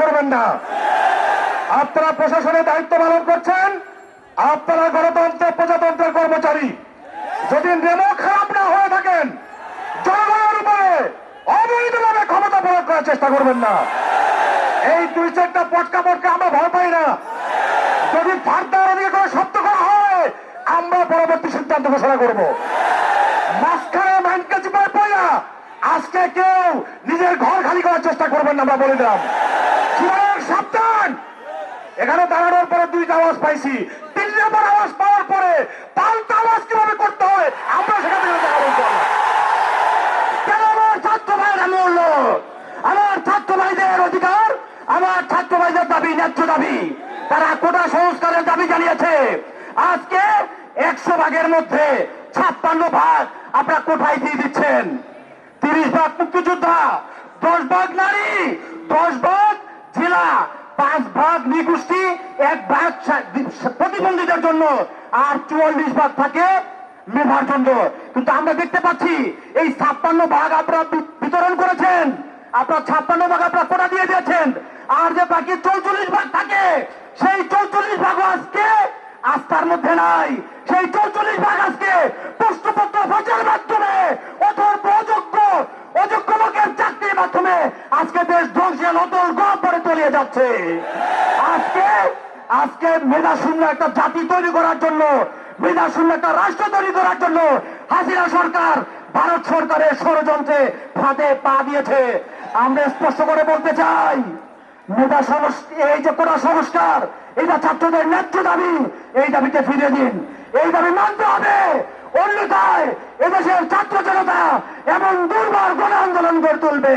করবেন না। আপনারা প্রশাসনের দায়িত্ব পালন করছেন, আপনারা গণতন্ত্র প্রজাতন্ত্রের কর্মচারী। যদি নেমো খারাপ না হয়ে থাকেন, জনগণের উপরে অবৈধভাবে ক্ষমতা প্রয়োগ করার চেষ্টা করবেন না। এই দুই চারটা পটকা পটকা আমরা ভয় পাই না। যদি ফার্দার ওদিকে কোনো সত্য করা হয়, আমরা পরবর্তী সিদ্ধান্ত ঘোষণা করব। মাঝখানে মাইন্ডকে চিপায় পড়া আজকে কেউ নিজের ঘর খালি করার চেষ্টা করবেন না আমরা বলে দিলাম। সাবধান! এখানে দাঁড়ানোর পরে দুইটা আওয়াজ পাইছি। তিন নম্বর আওয়াজ পাওয়ার পরে পাল্টা আওয়াজ কীভাবে করতে হয়, আমরা সেখান আমার ছাত্র ভাইদের অধিকার, আমার ছাত্র ভাইদের দাবি, ন্যায্য দাবি। তারা কোটা সংস্কারের দাবি জানিয়েছে। আজকে একশো ভাগের মধ্যে ছাপ্পান্ন ভাগ আপনারা কোথায় দিয়ে দিচ্ছেন। তিরিশ ভাগ মুক্তিযোদ্ধা দশ ভাগ নারী, দশ ভাগ জেলা, পাঁচ ভাগ নিগোষ্ঠী, এক ভাগ প্রতিবন্ধীদের জন্য আর চুয়াল্লিশ ভাগ থাকে মেধার জন্য কিন্তু আমরা দেখতে পাচ্ছি এই ছাপ্পান্ন ভাগ আপনারা বিতরণ করেছেন। আপনার ছাপ্পান্ন ভাগ আপনারা কোটা দিয়ে দিয়েছেন। আর যে বাকি চৌচল্লিশ ভাগ থাকে, সেই চৌচল্লিশ ভাগ আজকে আস্থার মধ্যে নাই। সেই চৌচল্লিশ ভাগ আজকে প্রশ্নপত্র ফাঁসের মাধ্যমে অযোগ্য অযোগ্য গড় তলিয়ে যাচ্ছে। আজকে আজকে মেধা শূন্য একটা জাতি তৈরি করার জন্য, মেধা শূন্য একটা রাষ্ট্র তৈরি করার জন্য হাসিনা সরকার, ভারত সরকারের ষড়যন্ত্রে ফাঁদে পা দিয়েছে। আমরা স্পষ্ট করে বলতে চাই, মেধা এই যে কোটা সংস্কার, এটা ছাত্রদের ন্যায্য দাবি, এই দাবিতে ফিরে দিন। এই দাবি মানতে হবে। অন্যথায় এদেশের ছাত্র জনতা এমন দুর্বার গণ আন্দোলন গড়ে তুলবে।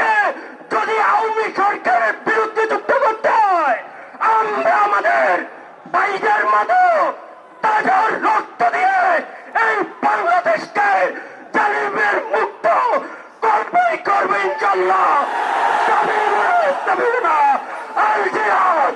সরকারের বিরুদ্ধে যুদ্ধ করতে হয়। আমরা আমাদের বাইরের মতো তাজার রক্ত দিয়ে এই বাংলাদেশকে জালিমের মুক্ত করবেই করবে ইনশাল্লাহ। আল জিহাদ